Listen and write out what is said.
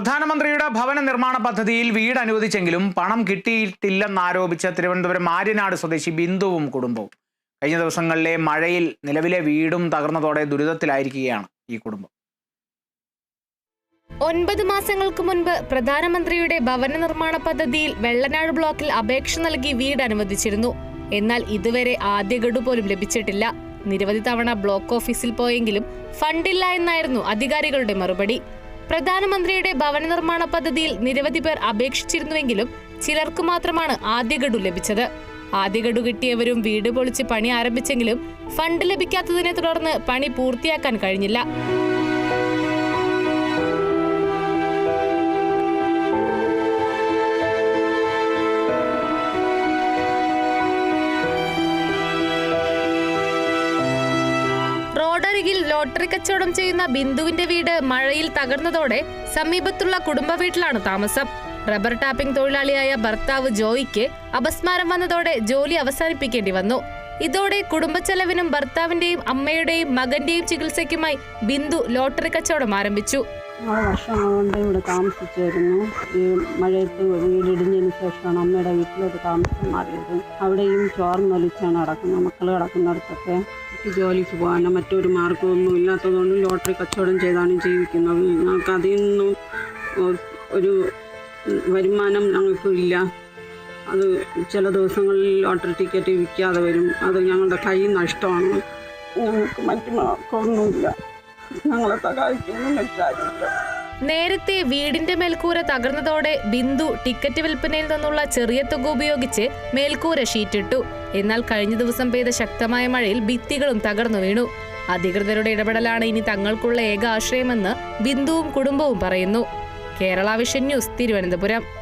പ്രധാനമന്ത്രിയുടെ ഭവന നിർമ്മാണ പദ്ധതിയിൽ വീട് അനുവദിച്ചെങ്കിലും പണം കിട്ടിയിട്ടില്ലെന്നാരോപിച്ച തിരുവനന്തപുരം ആര്യനാട് സ്വദേശി ബിന്ദുവും കുടുംബവും. കഴിഞ്ഞ ദിവസങ്ങളിലെ മഴയിൽ നിലവിലെ വീടും തകർന്നതോടെ ദുരിതത്തിലായിരിക്കുകയാണ് ഈ കുടുംബം. ഒൻപത് മാസങ്ങൾക്ക് മുൻപ് പ്രധാനമന്ത്രിയുടെ ഭവന നിർമ്മാണ പദ്ധതിയിൽ വെള്ളനാട് ബ്ലോക്കിൽ അപേക്ഷ നൽകി വീട് അനുവദിച്ചിരുന്നു. എന്നാൽ ഇതുവരെ ആദ്യ ഗഡു പോലും ലഭിച്ചിട്ടില്ല. നിരവധി തവണ ബ്ലോക്ക് ഓഫീസിൽ പോയെങ്കിലും ഫണ്ടില്ല എന്നായിരുന്നു അധികാരികളുടെ മറുപടി. പ്രധാനമന്ത്രിയുടെ ഭവന നിർമ്മാണ പദ്ധതിയിൽ നിരവധി പേർ അപേക്ഷിച്ചിരുന്നുവെങ്കിലും ചിലർക്ക് മാത്രമാണ് ആദ്യ ഗഡു ലഭിച്ചത്. ആദ്യ ഗഡു കിട്ടിയവരും വീട് പൊളിച്ച് പണി ആരംഭിച്ചെങ്കിലും ഫണ്ട് ലഭിക്കാത്തതിനെ തുടർന്ന് പണി പൂർത്തിയാക്കാൻ കഴിഞ്ഞില്ല. റോഡരികിൽ ലോട്ടറി കച്ചവടം ചെയ്യുന്ന ബിന്ദുവിന്റെ വീട് മഴയിൽ തകർന്നതോടെ സമീപത്തുള്ള കുടുംബ വീട്ടിലാണ് താമസം. റബ്ബർ ടാപ്പിംഗ് തൊഴിലാളിയായ ഭർത്താവ് ജോയിക്ക് അപസ്മാരം വന്നതോടെ ജോലി അവസാനിപ്പിക്കേണ്ടി വന്നു. ഇതോടെ കുടുംബച്ചെലവിനും ഭർത്താവിന്റെയും അമ്മയുടെയും മകന്റെയും ചികിത്സയ്ക്കുമായി ബിന്ദു ലോട്ടറി കച്ചവടം ആരംഭിച്ചു. ഇവിടെ താമസിച്ചായിരുന്നു ഈ മഴയത്ത് വീടിടിഞ്ഞതിന് ശേഷമാണ് അമ്മയുടെ വീട്ടിലോട്ട് താമസം മാറിയത്. അവിടെയും ചോർന്നൊലിച്ചാണ് കിടക്കുന്നത് മക്കൾ കിടക്കുന്നിടത്തൊക്കെ. ജോലിക്ക് പോകാനോ മറ്റൊരു മാർഗമൊന്നും ഇല്ലാത്തതുകൊണ്ട് ലോട്ടറി കച്ചവടം ചെയ്താണ് ജീവിക്കുന്നത്. ഞങ്ങൾക്ക് അതിൽ നിന്നും ഒരു വരുമാനം ഞങ്ങൾക്ക് ഇല്ല. അത് ചില ദിവസങ്ങളിൽ ലോട്ടറി ടിക്കറ്റ് വിൽക്കാതെ വരും. അത് ഞങ്ങളുടെ കൈ നഷ്ടമാണ്. ഞങ്ങൾക്ക് മറ്റു മാർഗമൊന്നുമില്ല ഞങ്ങളെ സഹായിക്കുന്നു മറ്റാരുമില്ല നേരത്തെ വീടിന്റെ മേൽക്കൂര തകർന്നതോടെ ബിന്ദു ടിക്കറ്റ് വിൽപ്പനയിൽ നിന്നുള്ള ചെറിയ തുക ഉപയോഗിച്ച് മേൽക്കൂര ഷീറ്റിട്ടു. എന്നാൽ കഴിഞ്ഞ ദിവസം പെയ്ത ശക്തമായ മഴയിൽ ഭിത്തികളും തകർന്നു വീണു. അധികൃതരുടെ ഇടപെടലാണ് ഇനി തങ്ങൾക്കുള്ള ഏക ആശ്രയമെന്ന് ബിന്ദുവും കുടുംബവും പറയുന്നു. Kerala vision news Thiruvananthapuram.